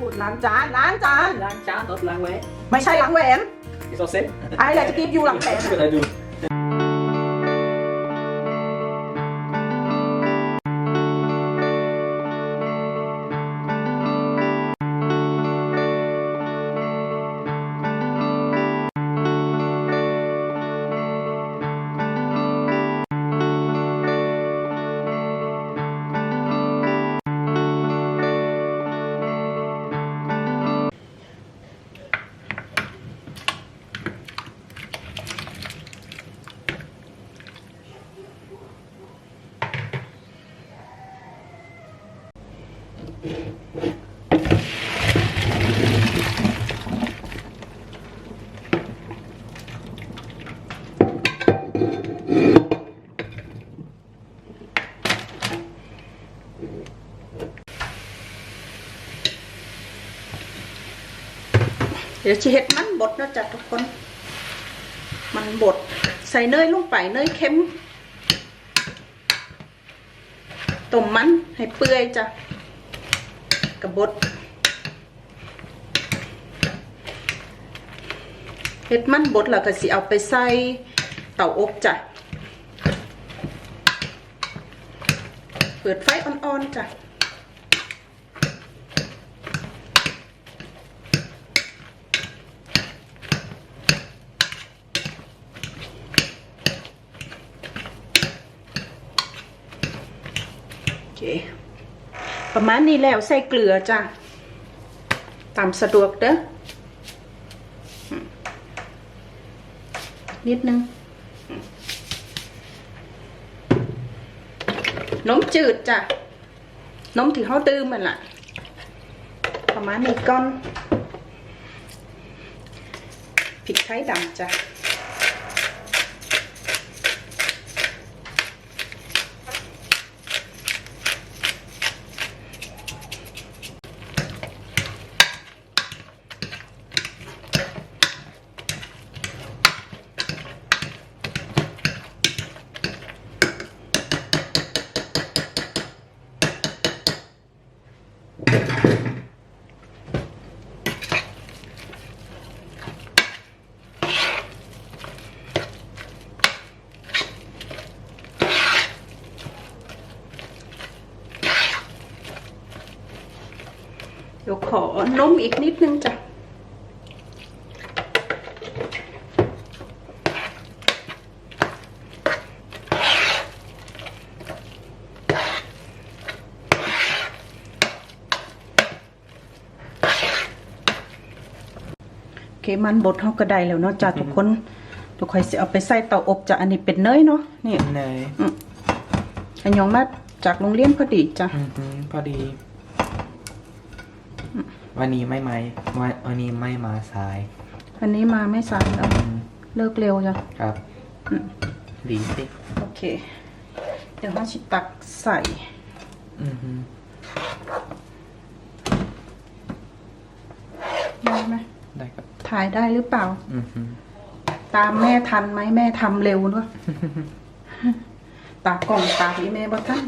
พูดล้างจานล้างจาน ล้างจานรถล้างไว้ ไม่ใช่ล้างแหวนอีโซเซ็ตไอ้แหละจะกิฟอยู่หลังแหวนเป็นไดูเดี๋ยวชีเห็ดมันบดนะจ๊ะทุกคน มันบด ใส่เนยลงไปเนยเค็มต้มมันให้เปื่อยจ้ะกระบดเห็ดมันบดแล้วก็สิเอาไปใส่เตาอบจ้ะเปิดไฟอ่อนๆจ้ะ ประมาณนี้แล้วใส่เกลือจ้ะตามสะดวกเด้อนิดนึงอืมนมจืดจ้ะนมที่เขาดื่มมันล่ะ ประมาณนี้ก้อนพริกไทยดำจ้ะ นมอีกนิดนึงจ้ะโอเคมันบดเขาก็ได้แล้วเนาะจ้ะทุกคนทุกคนสิเอาไปใส่เตาอบจ้ะอันนี้เป็นเนยเนาะนี่เนยอันยองมาจากโรงเรียนพอดีจ้ะอือหือพอดี วันนี้ไม่มาวันวันนี้ไม่มาสายวันนี้มาไม่สายแล้วอืมเลิกเร็วจ้ะครับ อืมดีสิโอเค เดี๋ยวเราชิตักใส่ อือหือได้ไหมได้ครับ ถ่ายได้หรือเปล่า อือหือตามแม่ทันไหมแม่ทำเร็วด้วย ตากล่องตาพี่แม่บ่ทัน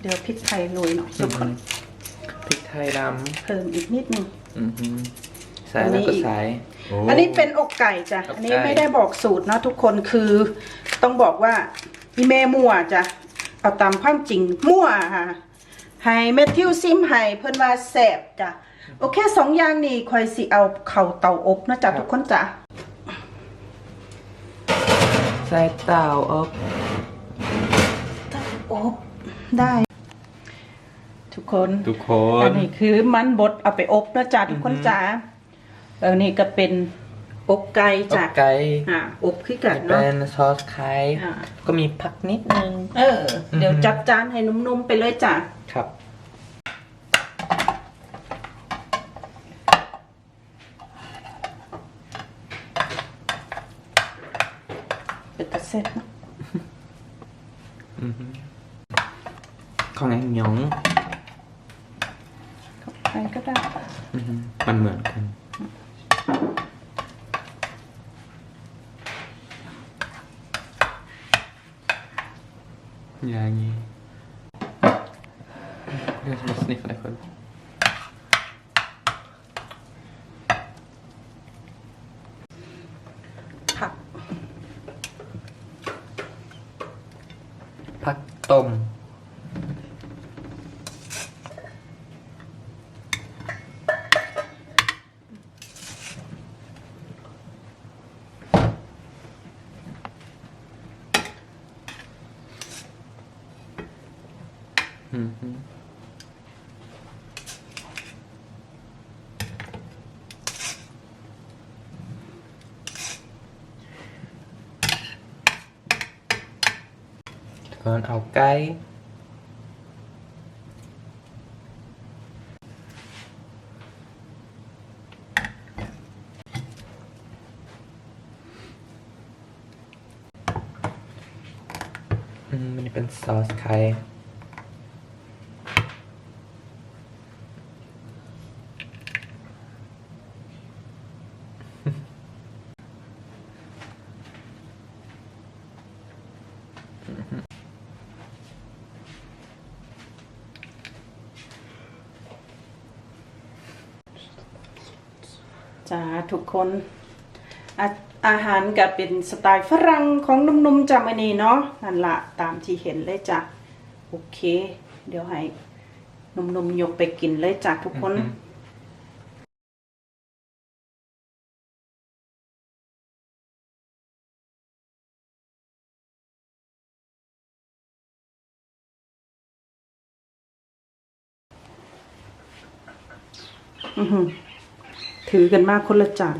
เดี๋ยวพริกไทยโรยหน่อยทุกคนพริกไทยดเพิ่มอีกนิดนึงำอือหือใส่อันนี้แล้วก็อีกใส่โอันนี้เป็นอกไก่จ้ะ อกไก่ อันนี้ไม่ได้บอกสูตรเนาะทุกคนคือต้องบอกว่าอีเมมั่วจ้ะ เอาตามความจริงมั่วค่ะให้เมทิวซิมให้เพิ่นว่าแสบจ้ะ โอเคสองอย่างนี้คอยสิเอาเข่าเตาอบนะจ๊ะทุกคนจ้ะใส่เต่าอบ อบได้ ทุกคนทุกคอันนนี้คือมันบดเอาไปอบนะจ๊ะทุกคนจ้ะแล้วนี่ก็เป็นอกไก่อจ้ะบไก่อ่าอบคือกันเป็เนาะนซอสไข่อ่าก็มีผักนิดนึง เออ เดี๋ยวจัดจานให้นุ่มๆไปเลยจ้ะครับ เป็นตะเซ็ตเนาะอือหือของแองหยองข อะไรก็ได้อือฮึมันเหมือนกัน อย่างนี้เดี๋ยวจะมาสนิทอะไรคน อนเอาไก่อืมมันเป็นซอสไข่ จ้าทุก คนอาอาหารก็เป็นสไตล์ฝรั่งของหนุ่มๆจามันนีเนาะนั่นละตามที่เห็นเลยจ้ะโอเค เดี๋ยวให้หนุ่มๆยกไปกินเลยจ้ะทุกคนอือฮึอือหือ ถือกันมากคนละจาน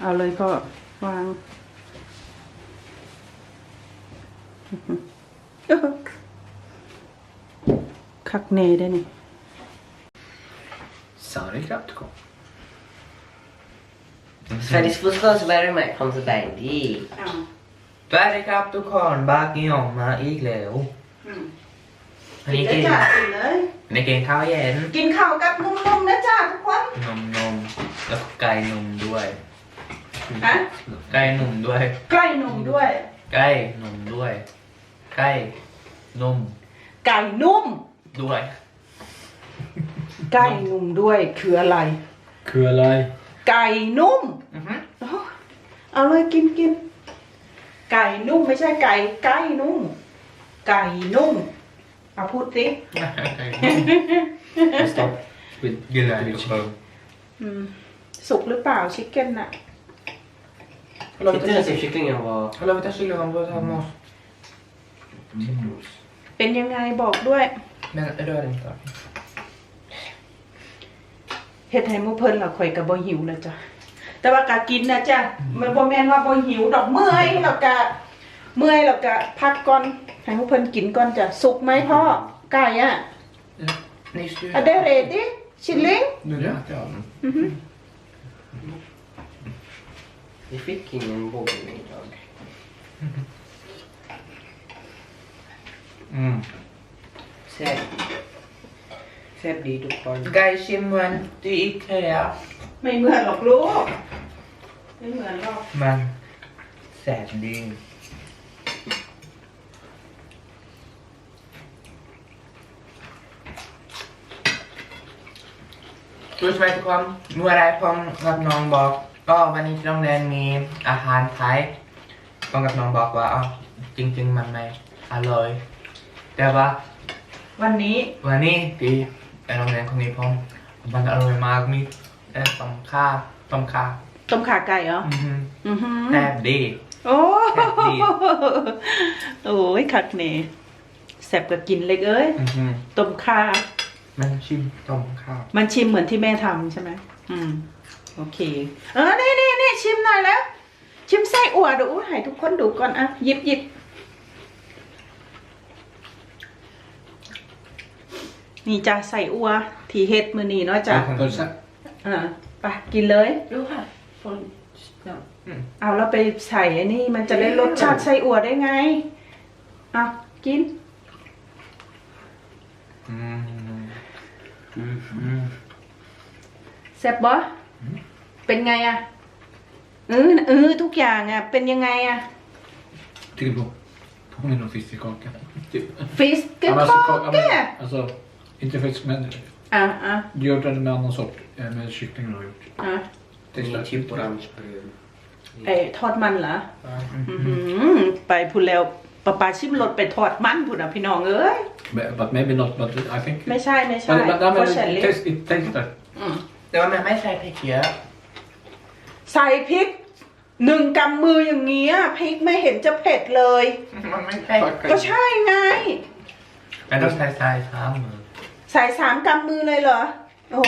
เอาเลยก็วางอื้อหือเอ้อคักเนได้นี่ Sorry, ครับทุกคน Sveriges förstås värme med Konsertberg. Det อ้าวสวัสดีครับทุกคนบากิยองมาอีกแล้ว อืม อันกินนี้เลยกิน จ้ะกินเลย ในกินข้าวเย็นกินข้าวกับนุ่มๆนะจ้าทุกคน นมนมแล้วก็ไก่นมด้วยฮะ ไก่นมด้วยใกล้นมด้วย ไก่นมด้วยไก่นมไก่นุ่ม ด้วย ไก่นุ่มด้วยคืออะไร คืออะไร ไก่นุ่ม อือฮึอ๋อเอาเลยกินกิน ไก่นุ่มไม่ใช่ไก่ไก่นุ่ม ไก่นุ่ม เอาพูดสิ Stopp. Gillar det också. อืม สุกหรือเปล่าชิคเก้นน่ะ Tyckte ens kycklingen var... Hallå, vi tar kyckling på samma. เป็นยังไงบอกด้วย Men rör inte. เฮ็ดให้หมูเพิ่นล่ะข่อยก็บ่หิวแล้วจ้ะ แต่ว่ากะกินนะจ้ะมันบ่แม่นว่าบ่หิวดอกเมื่อยแล้วก็เมื่อยแล้วก็พักก่อน ให้หมูเพิ่นกินก่อนจ้ะสุกไหมพ่อไก่อะ Nej, just Är det ready? Chilling? Nu lät jag. Mhm. Vi fick ingen bågning idag. Mm. Säg. Säg blir du kvar. Guys, Shimwan, det är Ikea. ไม่เหมือนหรอกลูก ไม่เหมือนหรอก Men, sad ดีรู้ไหมทุกคนเมื่อไรผมกับน้องบอก ก็วันนี้ที่โรงเรียนมีอาหารไทยผมกับน้องบอกว่าอ้าวจริง ๆ มันไม่อร่อย แต่ว่าวันนี้วันนี้ที่ไปโรงเรียนคนนี้ผมมันอร่อยมากมีเอ่อต้มข้าวต้มข้าวต้มขาไก่เหรออือหืออือหือแซ่บดี โอ้แซ่บดี โอ้ยคักเน่แสบกับกินเล็กเอ้ยอือหือต้มข่า มันชิมต้มข้าวมันชิมเหมือนที่แม่ทำใช่ไหมอืม โอเค เออ นี่นี่นี่ชิมหน่อยแล้ว ชิมไส้อั่วดูให้ทุกคนดูก่อนอะหยิบหยิบนี่จ้ะใส่อั่วที่เฮ็ดมือนี้เนาะจ้ะ Pölse? อ่าไปกินเลย Jo, här. Från... Ja. เอาแล้วไปใส่อันนี้มันจะได้รสชาติไส้อั่วได้ไงอะกิน Mm. Mm. แซ่บบ่เป็นไงอะเออเออทุกอย่างอะเป็นยังไงอะ Tycker på. Påminner om fiskekaka. Typ. ฟิสเก Ja, อ men ร์ alltså, ka- ja, แก men, alltså, inte fisk men อะอะ gör den med annan sort. eh, Med kyckling har jag gjort. อะ Testa. Ni typ orangebrun. ไอ้ทอดมันเหรอ อื้อหือไปพูดแล้ว ปะปาชิมรสไปทอดมันพูดอะพี่น้องเอ้ย But but maybe not, but I think. ไม่ใช่ไม่ใช่ But, but, no, เพราะ men ฉัน it เล็ก tastes, it tastes that. อืมแต่ว่ามันไม่ใช่พริกเยอะใส่พริกหนึ่งกำมืออย่างเงี้ยพริกไม่เห็นจะเผ็ดเลย มันไม่ใช่ก็ใช่ไงแต่ต้องใช้ทรายสามมือใส่สามกำมือเลยเหรอ โอ้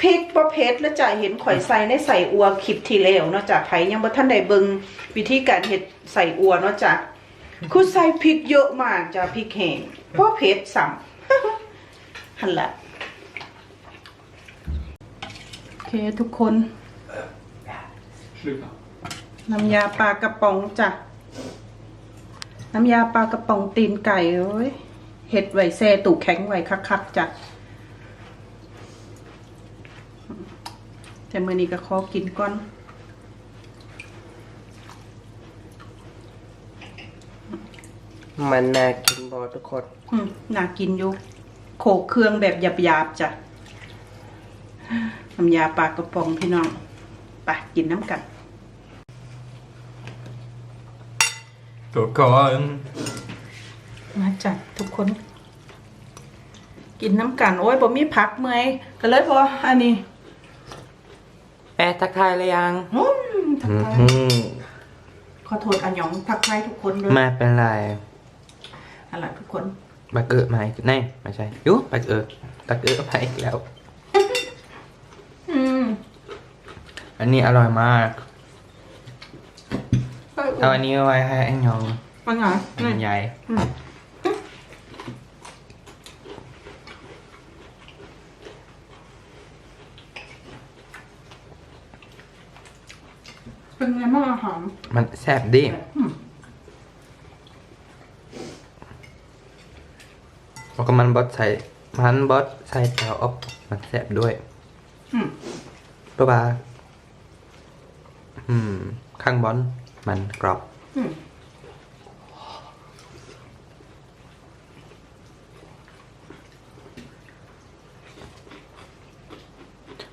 พริกประเภทแล้วจ่ายเห็นข่อยใส่ในใส่อัวคลิปที่แล้วเนาะจ้ะไผยังบ่ท่านได้เบิ่งวิธีการเฮ็ดใส่อัวเนาะจ้ะ คือใส่พริกเยอะมากจ้ะพริกแห้งเพราะเผ็ดซ้ำหั่นละโอเคทุกคน Sluta. น้ำยาปลากระป๋องจ้ะ น้ำยาปลากระป๋องตีนไก่เอ้ยเห็ดไว้แซ่ตู้แข็งไว้คักๆจ้ะแต่มื่อนี้ก็ขอกินก่อน มันน่ากินบอทุกคนอืมน่ากินอยู่โขกเครื่องแบบหยาบๆจ้ะน้ำยาปลากระป๋องพี่น้องไปกินน้ำกันตัวก่อนมาจ้ะทุกคน กินน้ำกัน โอ้ยบ่มีผักเมื่อยก็เลยพออันนี้แอร์ทักทายเลยยังอืมทักทายขอโทษอันหยองทักทายทุกคนด้วยไม่เป็นไร อะไรทุกคนบักเออมาอีกแน่ไม่ใช่ยุบักเออบักเออมาอีกแล้ว อืมอันนี้อร่อยมากเอาอันนี้ไว้ให้ไอ้ยองมันไงอันใหญ่อืมเป็นไงบ้างอาหารมันแซ่บดิ อืม แล้วก็มันบดใส่มันบดใส่แถวอบมันแซ่บด้วยอืมปะบาอืม ข้างบอนมันกรอบ อืม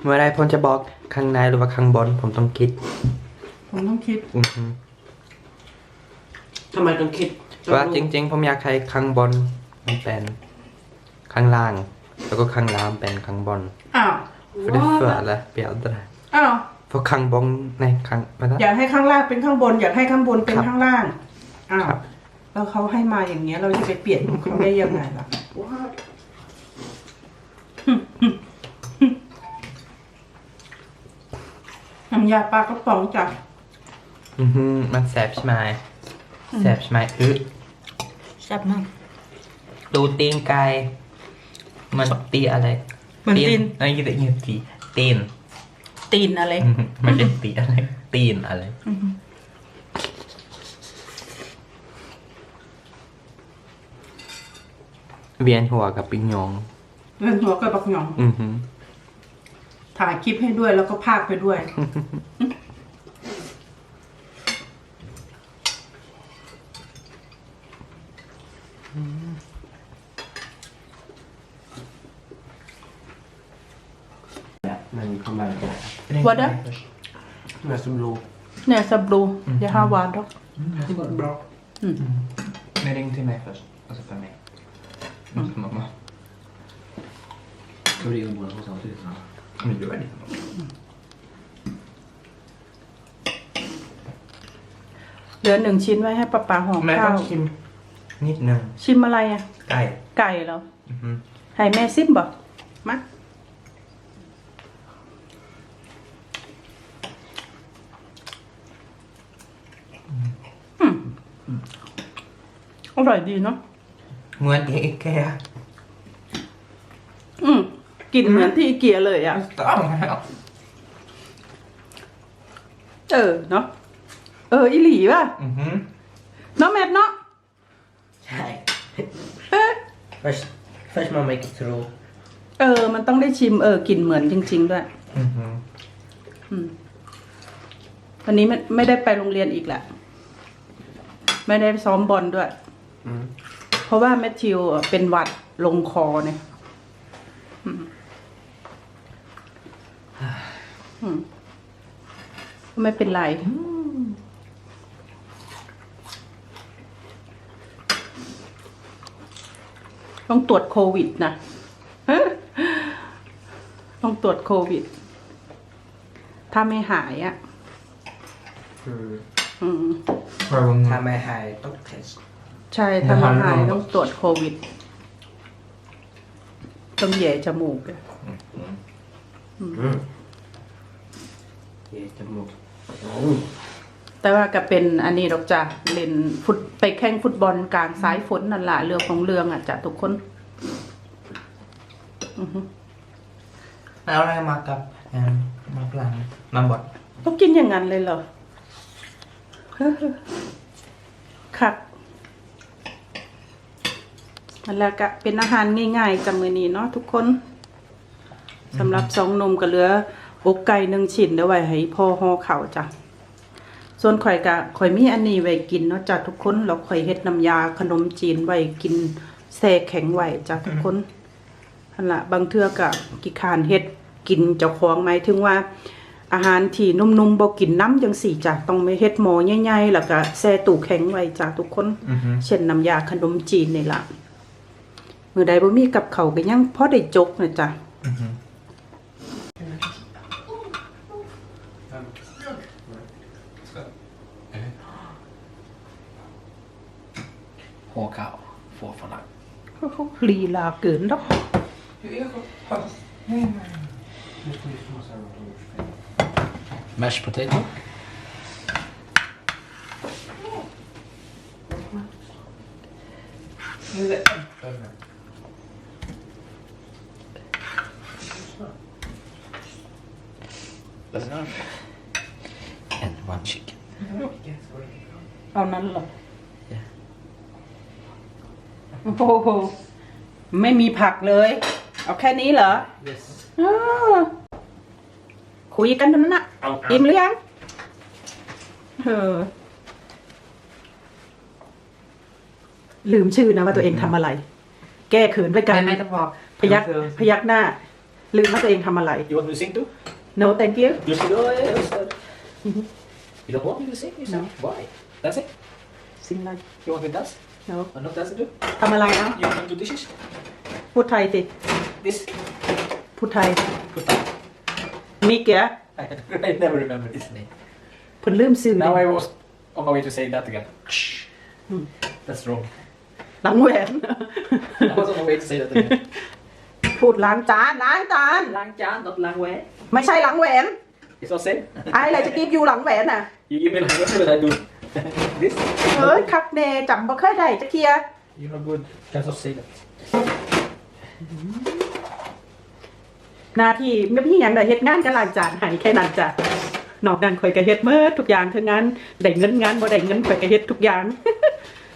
เมื่อไรผมจะบอกข้างในหรือว่าข้างบน ผมต้องคิด ผมต้องคิดอือฮึทำไมต้องคิดว่าจริง ๆ ผมอยากให้ข้างบนมันเป็น ข้างล่าง แล้วก็ข้างล่างเป็นข้างบนอ้าว för det föler bättre อ้าว för ข้างบน nej ข้าง vänta อยากให้ข้างล่างเป็นข้างบน อยากให้ข้างบนเป็นครับข้างล่าง อ้าวครับ แล้วเขาให้มาอย่างเงี้ย เราจะไปเปลี่ยนของเขาได้ยังไงล่ะ น้ำยาปลากระป๋องจ้ะอือฮึมันแซ่บใช่ไหมแซ่บใช่ไหมอึะแซ่บมาก ดูตีนไก่ มันตีอะไรมันตีนเอ้ยแต่ยังตีตีนตีนอะไรอือฮึมันเป็นตีอะไร ตีนอะไรอือหือเวียนหัวกับปิงยองเรื่องหัวกับบักหยอง อือฮึถ่ายคลิปให้ด้วยแล้วก็พากไปด้วย มันเข้ามาแล้ว Vad är det? มาสมรูเนี่ยสับลูอย่าห้าวานดอก Det var bra. Mm. Men ring till mig först. Alltså för mig. Inte mamma. Ska vi ringa båda två samtidigt? så? Men gör det. เหลือหนึ่งชิ้นไว้ให้ป้าป๋าห่อแม่ข้าต้อวงชิมนิดนึงชิมอะไรอะ ไก่ไก่เหรอ อือฮึให้แม่ซิมบ่มาอืมอ ร่อยดีเนาะเหมือนอีกแกอืมกลินเหมือนที่อีเกียเลยอะ ต้องแล้วเออเนาะ เอออีหลีป่ะอือฮึเนาะแมทเนาะ ใช่ เอ๊ะ Först, först man make it through เออ มันต้องได้ชิมเออกลิ่นเหมือนจริง ๆ ด้วย Mhm. อืมวันนี้ไม่ไม่ได้ไปโรงเรียนอีกแหละ ไม่ได้ซ้อมบอลด้วย Mm. เพราะว่าแมทธิวเป็นหวัดลงคอเนี่ยอืมอืมไม่เป็นไรต้องตรวจโควิดนะ ต้องตรวจโควิด ถ้าไม่หายอะ Mm. อืม From ถ้าไม่หายต้องเทส ใช่ถ้าไม่หายนะคะต้องตรวจโควิด ต้องแหย่จมูกอะอืมเยจมูกแต่ว่าก็เป็นอันนี้ดอกจ้ะเล่นฟุตไปแข่งฟุตบอลกลางสายฝนนั่นแหละเรื่องของเรื่องอะจ้ะทุกคนอือฮึแล้วอะไรมากับแอมมาพลังมาบดต้องกินอย่างนั้นเลยเหรอคักนั่น แหละก็เป็นอาหารง่ายๆจำมือนี้เนาะทุกคนสำหรับสองหนมก็เหลืออกไก่หนึ่งชิ้นเดี๋ยวไว้ให้พ่อห่อเข่าวจ้ะส่วนข่อยกะข่อยมีอันนี้ไว้กินเนาะจ้ะทุกคนแล้วข่อยเฮ็ดน้ำยาขนมจีนไว้กินแช่แข็งไว้จ้ะทุกคนนั่นละบางเทื่อกะกิคร้านเฮ็ดกินเจ้าของหมายถึงว่า อาหารที่นุ่มๆบ่กินน้ำจังสี่จ้ะต้องไม่เฮ็ดหม้อใหญ่ๆแล้วก็แช่ตู้แข็งไว้จ้ะทุกคน เช่นน้ำยาขนมจีนนี่ล่ะ มื้อใดบ่มีกับเขาวก็ยังพอได้จกนะจ้ะหัวข้าว for ฝรั่งลีลาเกินดอก mashed potato That's เอานั้นเหรอ Yeah. โอ้โหไม่มีผักเลย เอาแค่นี้เหรอ Yes. อ้าวคุยกันตรงนั้นน่ะเอาครับอิ่มหรือยังเออลืมชื่อนะว่าตัวเองทำอะไร แก้เขินไปกันไม่ไม่ต้องบอกพยักพยักหน้า ลืมว่าตัวเองทำอะไร You want me to sing too? no thank you You sing? Oh, yeah, yes, sir. You don't want me to sing? You sing? Why? That's it? สิ่งอะไร You want me to dance? no I'm not dancing too? ทำอะไรนะ You want me to do dishes? พูดไทยสิ This? พูดไทย Put that. มิกเกีย I, I never remember this name. เพิ่นลืมซื้อ Now I was on my way to say that again. That's wrong. หลังแหวน I was on my way to say that again. พูดล้างจานล้างจาน Lang Jan, not Lang Wei. ไม่ใช่หลังแหวน It's not same. ไอ้อะไรจะกิฟอยู่หลังแหวนน่ะ You give me Lang Wei, but I do this. เอ้ยคักเนจำบ่เคยได้จะเคลียร์ You're not good. Can't not say that. หน้าที่ไม่พี่อย่างใดเฮ็ดงานก็ล้างจานให้แค่นั้นจ้ะนอกนั้นข่อยก็เฮ็ดเมื่อทุกอย่างคืองานได้เงินงานบ่ได้เงินข่อยก็เฮ็ดทุกอย่าง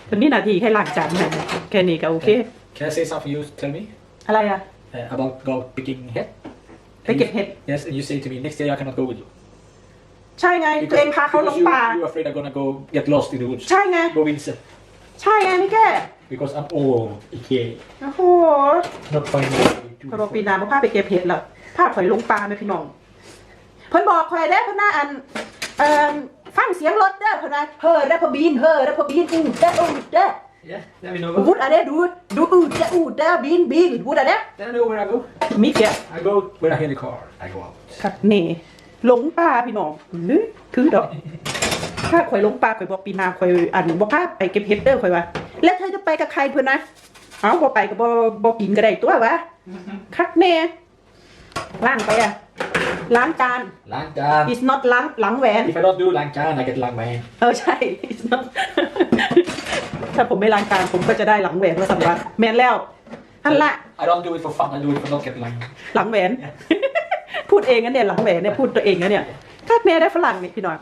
ตอนนี้หน้าที่แค่ล้างจานให้แค่นี้ก็โอเค Can I say something you tell me อะไรอะ uh, about go picking head? ไปเก็บเห็ด Yes, and you say to me next day I cannot go with you. ใช่ไงตัวเองพาเขาลง you, ป่า you're afraid I'm gonna go get lost in the woods. ใช่ไง Go Vincent. ใช่ไงพี่แก้ Because I'm old, okay. โอ้โห Not finding a way to พอปีหนาบ่พาไปเก็บเห็ดหรอกพาข่อยลงป่าไหมพี่น้อง เพิ่นบอกข่อยได้อเพิ่นน่าอันเอ่อฟังเสียงรถเด้อเพิ่นว่าเฮ้อได้อพอบีนเฮ้อได้อพอบีนอูดเด้ออูดเด้อ Yeah, let me know. วูดอะไรดูดูอูดเด้ออูดเด้อบีนบีนวูดอะไร Let me know where I go. มิกเกีย I go when I hear the car. I go out. ครับนี่หลงป่าพี่น้องหรือคือดอก ถ้าข่อยหลงป่าข่อยบอกปีหนาข่อยอันบ่พาไปเก็บเห็ดเด้อข่อยว่า แล้วเธอจะไปกับใครเพิ่นนะเอ้าบ่ไปก็บ่บ่กินก็ได้ตัววะคักแน่ล้างไปอะ ล้างจาน Lang Jan. is not ล้างหลังแหวน If I don't do Lang Jan, I get Lang Man. เออใช่ it's not ถ้าผมไม่ล้างจานผมก็จะได้หลังแหวนมาสัมบัติแมนแล้วอันละ I don't do it for fun. I do it for not get Lang. หลังแหวน พูดเองนะเนี่ยหลังแหวนเนี่ยพูดตัวเองนะเนี่ยคักแน่ได้ฝรั่งนี่พี่น้อง